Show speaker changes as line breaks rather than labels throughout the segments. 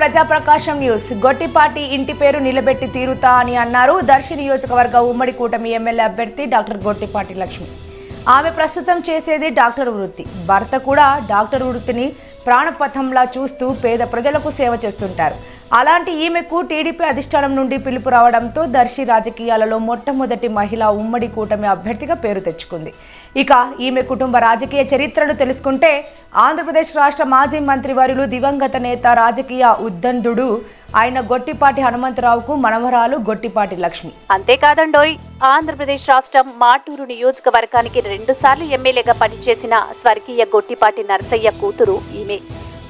Prajaprakasham news. Gottipati ఇంటి పేరు నిలబెట్టి తీరుతా అని అన్నారు దర్శి నియోజకవర్గ ఉమ్మడి కూటమి ఎమ్మెల్యే అభ్యర్థి డాక్టర్ గొట్టిపాటి లక్ష్మి. ఆమె ప్రస్తుతం చేసేది డాక్టర్ వృత్తి. భర్త కూడా డాక్టర్ వృత్తిని ప్రాణపథంలా చూస్తూ పేద ప్రజలకు సేవ చేస్తుంటారు. అలాంటి ఈమెకు టీడీపీ అధిష్టానం నుండి పిలుపు రావడంతో దర్శి రాజకీయాలలో మొట్టమొదటి మహిళ ఉమ్మడి కూటమి అభ్యర్థిగా పేరు తెచ్చుకుంది. ఇక ఈమె కుటుంబ రాజకీయ చరిత్రను తెలుసుకుంటే ఆంధ్రప్రదేశ్ రాష్ట్ర మాజీ మంత్రి మంత్రివర్యులు దివంగత నేత రాజకీయ ఉద్దండుడు ఆయన గొట్టిపాటి హనుమంతరావుకు మనవరాలు గొట్టిపాటి లక్ష్మి.
అంతేకాదండోయ్ ఆంధ్రప్రదేశ్ రాష్ట్రం మాటూరు నియోజకవర్గానికి రెండుసార్లు ఎమ్మెల్యేగా పనిచేసిన స్వర్గీయ గొట్టిపాటి నరసయ్య కూతురు ఈమె.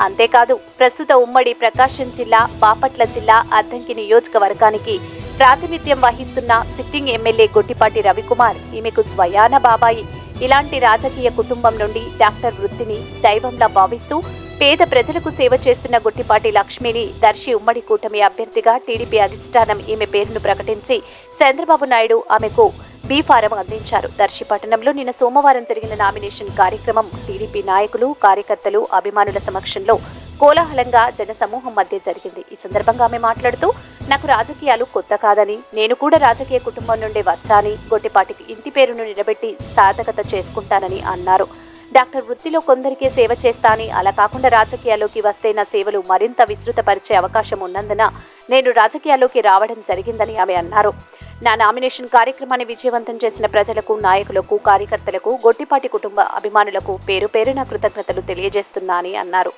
అంతేకాదు ప్రస్తుత ఉమ్మడి ప్రకాశం జిల్లా బాపట్ల జిల్లా అద్దంకి నియోజకవర్గానికి ప్రాతినిధ్యం వహిస్తున్న సిట్టింగ్ ఎమ్మెల్యే గొట్టిపాటి రవికుమార్ ఈమెకు స్వయాన బాబాయి. ఇలాంటి రాజకీయ కుటుంబం నుండి డాక్టర్ వృత్తిని దైవంలా భావిస్తూ పేద ప్రజలకు సేవ చేస్తున్న గుట్టిపాటి లక్ష్మిని దర్శి ఉమ్మడి కూటమి అభ్యర్థిగా టీడీపీ అధిష్టానం ఈమె పేరును ప్రకటించి చంద్రబాబు నాయుడు ఆమెకు బీ ఫారం అందించారు. దర్శి పట్టణంలో నిన్న సోమవారం జరిగిన నామినేషన్ కార్యక్రమం టీడీపీ నాయకులు కార్యకర్తలు అభిమానుల సమక్షంలో కోలాహలంగా జనసమూహం మధ్య జరిగింది. ఈ సందర్భంగా ఆమె మాట్లాడుతూ నాకు రాజకీయాలు కొత్త కాదని నేను కూడా రాజకీయ కుటుంబం నుండి వచ్చాని గొట్టిపాటికి ఇంటి పేరును నిలబెట్టి సార్థకత చేసుకుంటానని అన్నారు. డాక్టర్ వృత్తిలో కొందరికే సేవ చేస్తాని అలా కాకుండా రాజకీయాల్లోకి వస్తే నా సేవలు మరింత విస్తృతపరిచే అవకాశం ఉన్నందున నేను రాజకీయాల్లోకి రావడం జరిగిందని ఆమె అన్నారు. నా నామినేషన్ కార్యక్రమాన్ని విజయవంతం చేసిన ప్రజలకు నాయకులకు కార్యకర్తలకు గొట్టిపాటి కుటుంబ అభిమానులకు పేరు పేరున కృతజ్ఞతలు తెలియజేస్తున్నా అని అన్నారు.